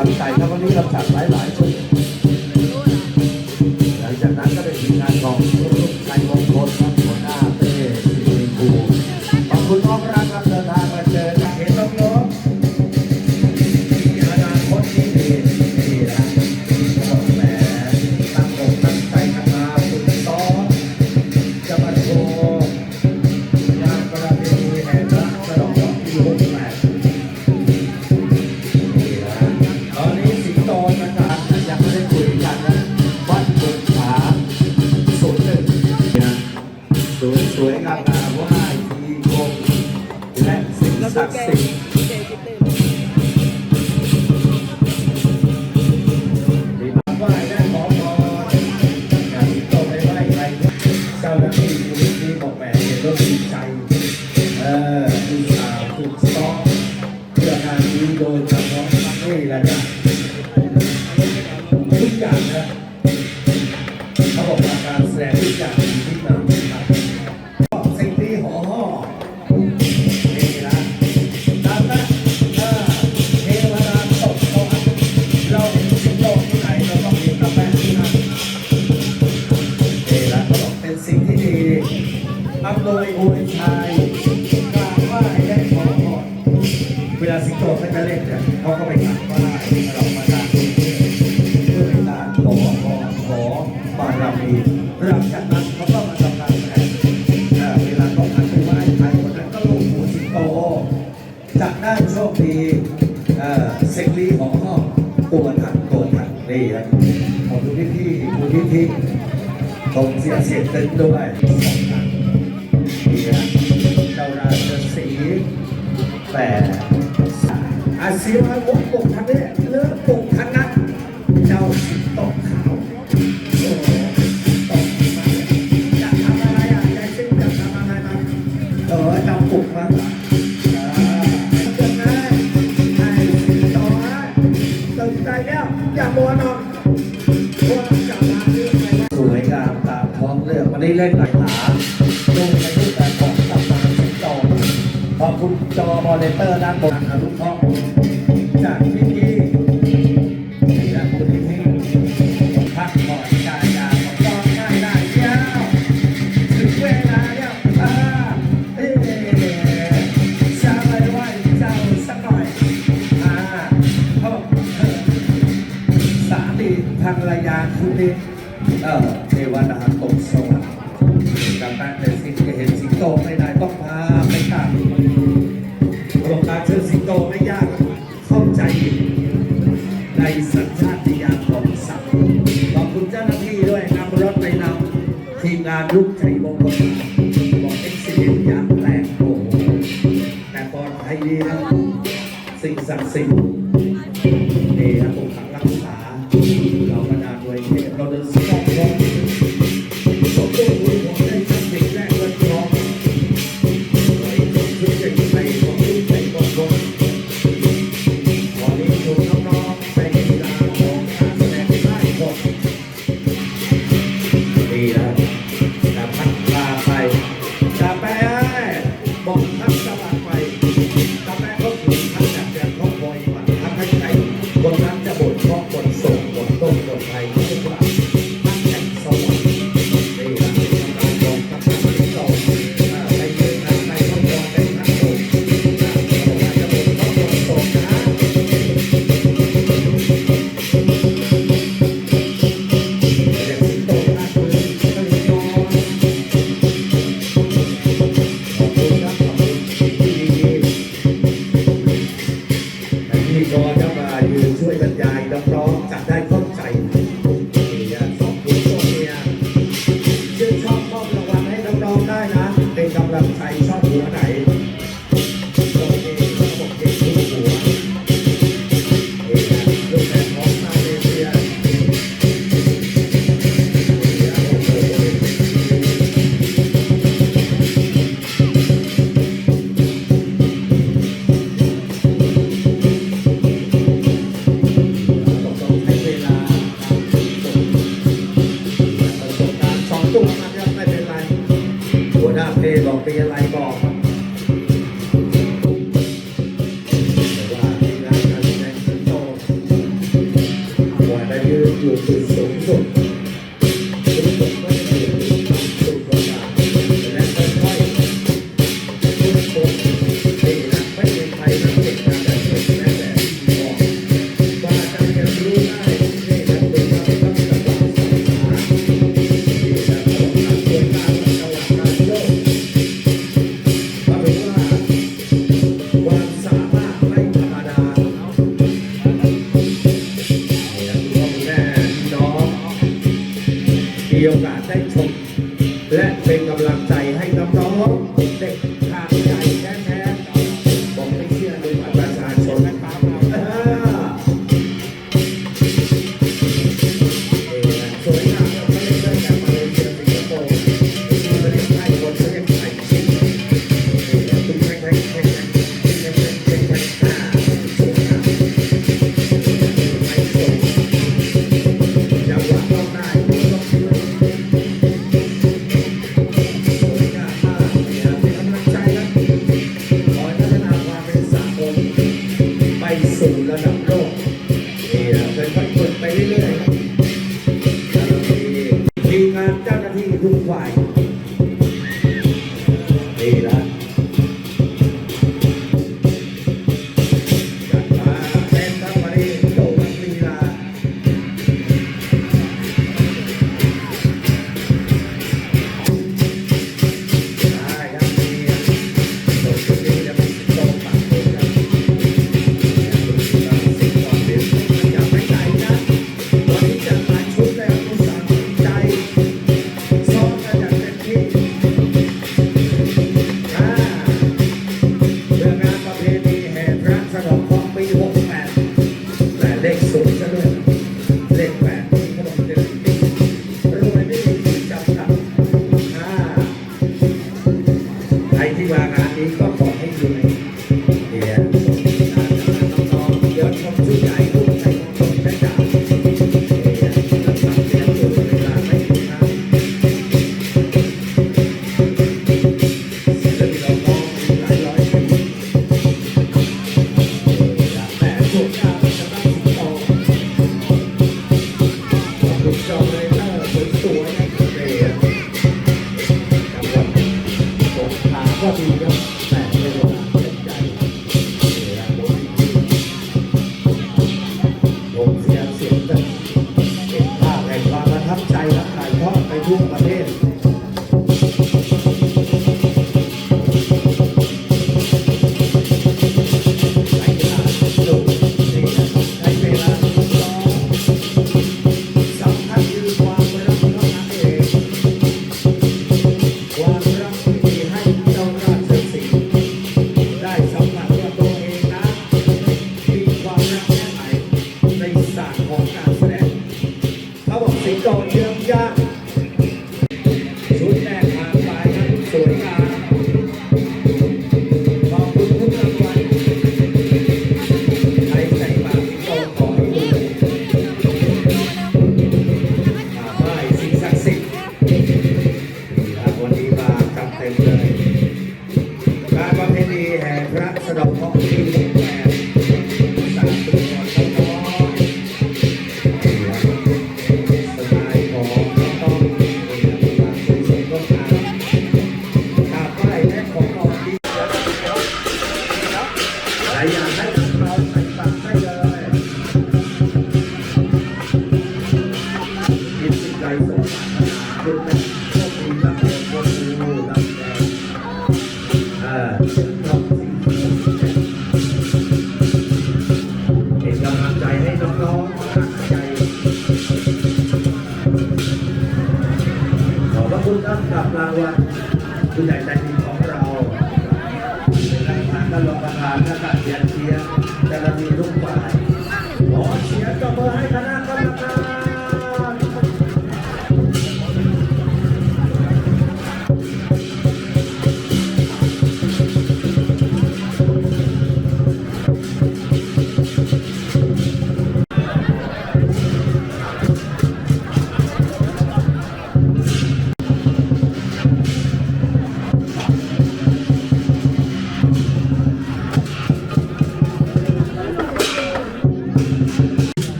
ทำใจครับวันนี้เราจัดหลายๆคนียงเต้นด้วยเจ้าราจะสีแต่อาเซียนมุกปกทันเนี่ยเลิกปกทันนะเจ้าสิงโตขาวจะทำอะไรอยายซิ่งจะทำอะไรมาเออจำปลุกมาอย่ามัวนอนี้เล่นหนักหาดูในรูปแบบของตำนานสิงโตขอบคุณจอมอนิเตอร์ด้านบนอนุเคราะห์จากที่ ในสัญชาติยาณของสัตว์ขอบคุณเจ้าหน้าที่ด้วยนำรถไปนำทีมงานลูกชัยมงคลบอกเอ็กซิเดนต์ยางแตกโอ้แต่ปลอดภัยดีครับสิ่งศักดิ์สิทธิ์ Thank you.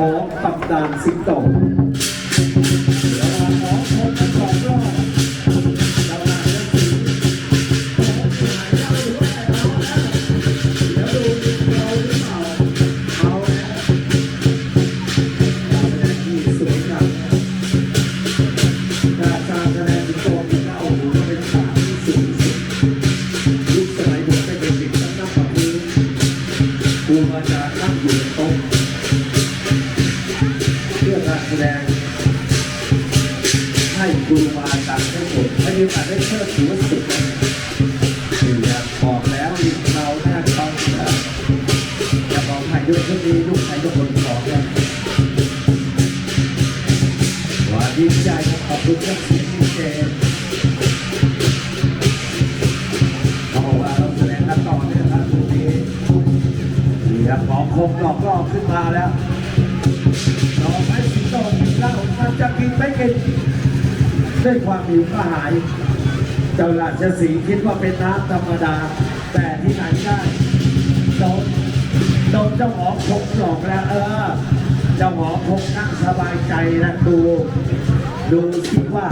ของตับดานสิงโต กินด้วยความหิวกระหาย เจ้าราชสีคิดว่าเป็นน้ำธรรมดา แต่ที่ไหนได้โดนโดนเจ้าหอพกหลอกแล้วเออเจ้าหอพกนั่งสบายใจนะดู ดูคิดว่า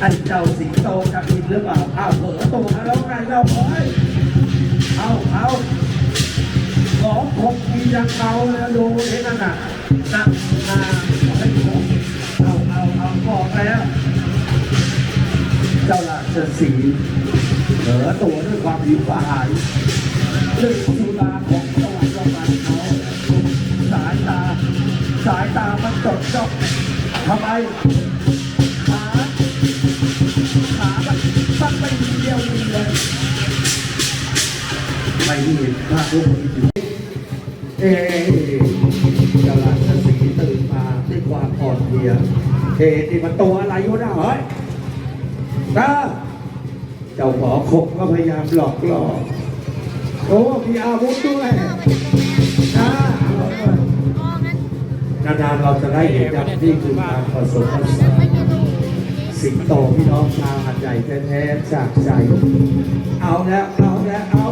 ไอ้เจ้าสิงโตจะกินหรือเปล่าเอาเผอตัวแล้วไงเราเอ้ยเอาเอาสองกมีอย่างเมาแล้วดูเห็นนั่นน่ะนั่งนา แล้ว เจ้ารจะสีเหลือตัวด้วยความหิวกระหายด้วยสุตาของสวรรค์ปราณเขาสายตา สายตามันจดจ้องทำไมขาขามันตั้งไปเดียวเลยไม่เห็นภาพลูกคนอื่เอ๊ เฮ้ที่มันตัวอะไรอยู่นะเฮ้ยนะเจ้าขอคบก็พยายามหลอกล่อโอ้มีอาวุธด้วยนะนานๆเราจะได้เห็นครับนี่คือการผสมผสานสิงโตพี่น้องชาวหัดใหญ่แท้ๆจากใจ เอาแล้วเอาแล้วเอา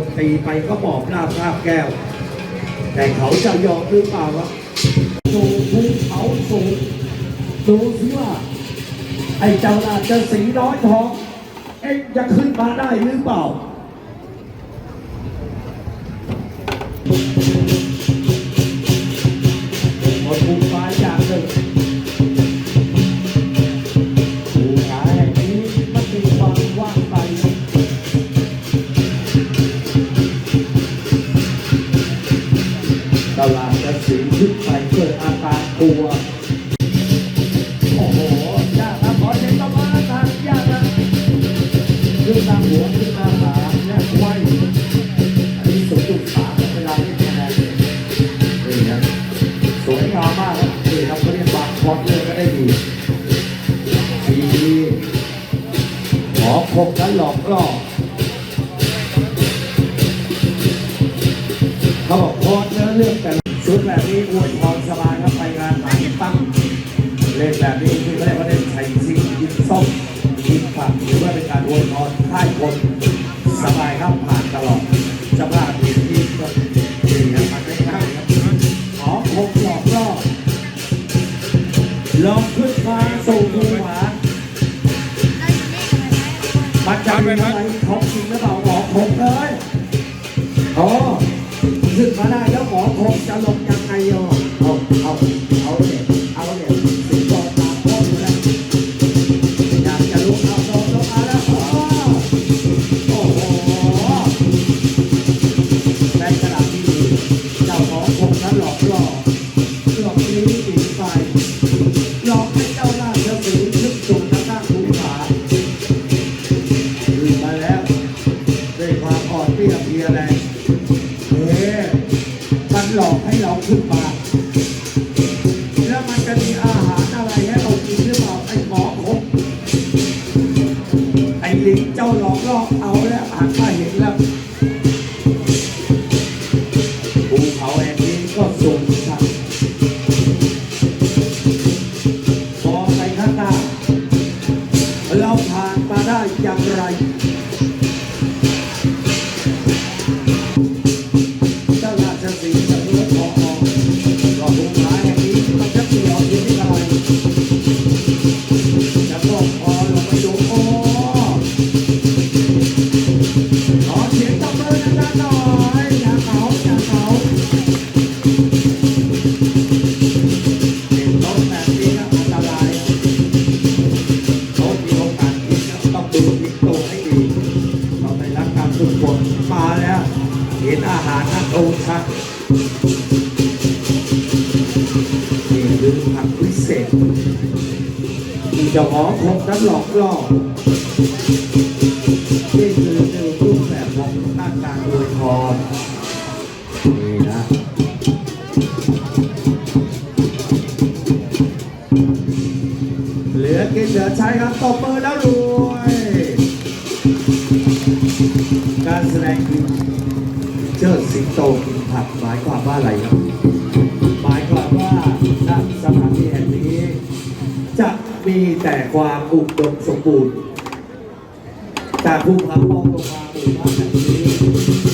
นตีไปก็หมอบราบาบแก้ว แต่เขาจะยอมหรือเปล่าวะดูภูเขาสูงดูสิว่า ไอ้เจ้าราชสีน้อยทอง เอ็งจะขึ้นมาได้หรือเปล่า ตัว โอ้โห ยากนะขอเสียงตบมือนะยากนะขึ้นตาหัวขึ้นตามขาและควอนนี้สุดุดสามเวลาที่แนนนี่ครัสวยงามมากครับนี่รับเเรียกบางคอร์ดเลยก็ได้ดีดีขอคมและหลอกล่อ ดไปพัดท้องจริงหรือเปล่าหมอคงเลยอ๋อสึกมาได้แล้วหมอคงจะลงยังไงอะ top, a งนั้หลอกล่อนี่คือหนึ่งรูปแบบงด้านการอวยพรนี่นะหลอกินเหลือใช้ครับตบมือแล้วรยการแสดงเชิดสิงโตกินผักหมายความว่าอะไรครับ ความอุดมสมบูรณ์ จากภูเขาพองลงมาหมู่บ้านแบบนี้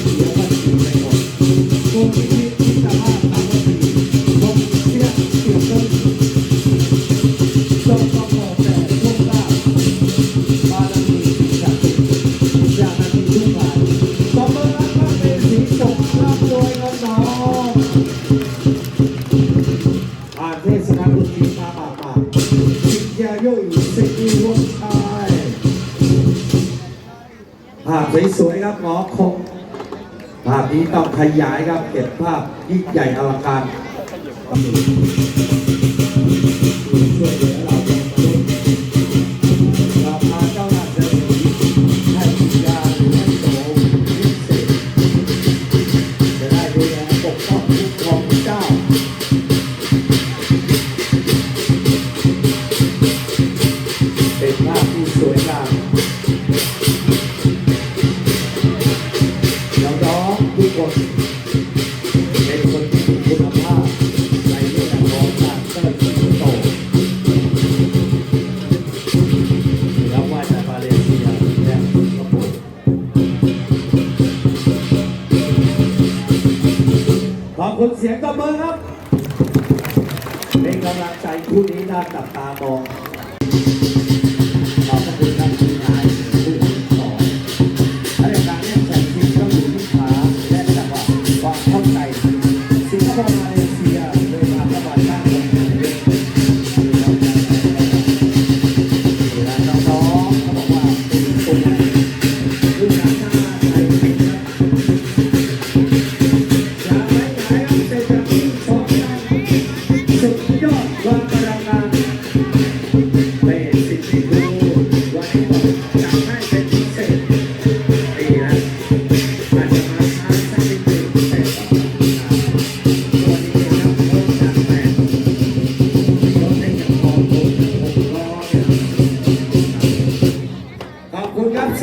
นี้ต้องขยายครับเก็บภาพยิ่งใหญ่อลังการ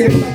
คุ